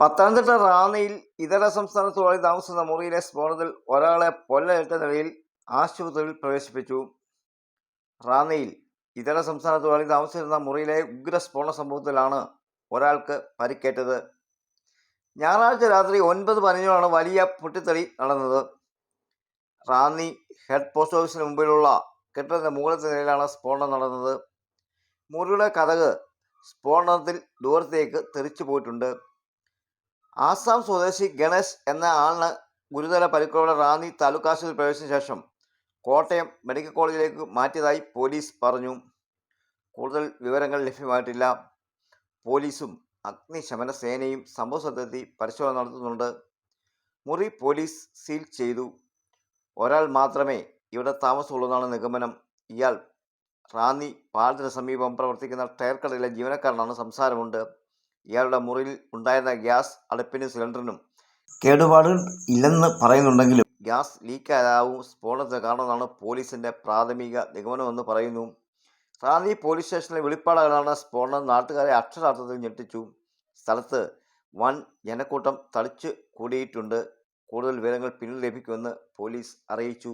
പത്തനംതിട്ട റാന്നിയിൽ ഇതര സംസ്ഥാന തൊഴിലാളി താമസിക്കുന്ന മുറിയിലെ സ്ഫോടനത്തിൽ ഒരാളെ പൊല്ലലേറ്റ നിലയിൽ ആശുപത്രിയിൽ പ്രവേശിപ്പിച്ചു. റാന്നിയിൽ ഇതര സംസ്ഥാന തൊഴിലാളി താമസിച്ചിരുന്ന മുറിയിലെ ഉഗ്ര സ്ഫോടന സംഭവത്തിലാണ് ഒരാൾക്ക് പരിക്കേറ്റത്. ഞായറാഴ്ച രാത്രി ഒൻപത് പതിനഞ്ചോടാണ് വലിയ പൊട്ടിത്തെറി നടന്നത്. റാന്നി ഹെഡ് പോസ്റ്റ് ഓഫീസിന് മുമ്പിലുള്ള കെട്ടിടത്തിന്റെ മൂലത്തിന് നിലയിലാണ് സ്ഫോടനം നടന്നത്. മുറിയുടെ കഥക് സ്ഫോടനത്തിൽ ദൂരത്തേക്ക് തെറിച്ചു പോയിട്ടുണ്ട് ആസാം സ്വദേശി ഗണേശ് എന്ന ആളിന് ഗുരുതര പരിക്കോടെ റാന്നി താലൂക്ക് പ്രവേശിച്ച ശേഷം കോട്ടയം മെഡിക്കൽ കോളേജിലേക്ക് മാറ്റിയതായി പോലീസ് പറഞ്ഞു. കൂടുതൽ വിവരങ്ങൾ ലഭ്യമായിട്ടില്ല. പോലീസും അഗ്നിശമന സേനയും സംഭവസ്ഥലത്തെത്തി പരിശോധന നടത്തുന്നുണ്ട്. മുറി പോലീസ് സീൽ ചെയ്തു. ഒരാൾ മാത്രമേ ഇവിടെ താമസമുള്ളൂ എന്നാണ് നിഗമനം. ഇയാൾ റാന്നി പാലത്തിന് സമീപം പ്രവർത്തിക്കുന്ന ടയർ കടയിലെ ജീവനക്കാരനാണ് സംസാരമുണ്ട്. ഇയാളുടെ മുറിയിൽ ഉണ്ടായിരുന്ന ഗ്യാസ് അടുപ്പിനും സിലിണ്ടറിനും കേടുപാടുകൾ ഇല്ലെന്ന് പറയുന്നുണ്ടെങ്കിലും ഗ്യാസ് ലീക്കായാവും സ്ഫോടനത്തിന് കാരണമെന്നാണ് പോലീസിന്റെ പ്രാഥമിക നിഗമനമെന്ന് പറയുന്നു. റാന്നി പോലീസ് സ്റ്റേഷനിലെ വെളിപ്പാടുകളാണ് സ്ഫോടനം നാട്ടുകാരെ അക്ഷരാർത്ഥത്തിൽ ഞെട്ടിച്ചു. സ്ഥലത്ത് വൻ ജനക്കൂട്ടം തളിച്ചു കൂടിയിട്ടുണ്ട്. കൂടുതൽ വിവരങ്ങൾ പിന്നീട് ലഭിക്കുമെന്ന് പോലീസ് അറിയിച്ചു.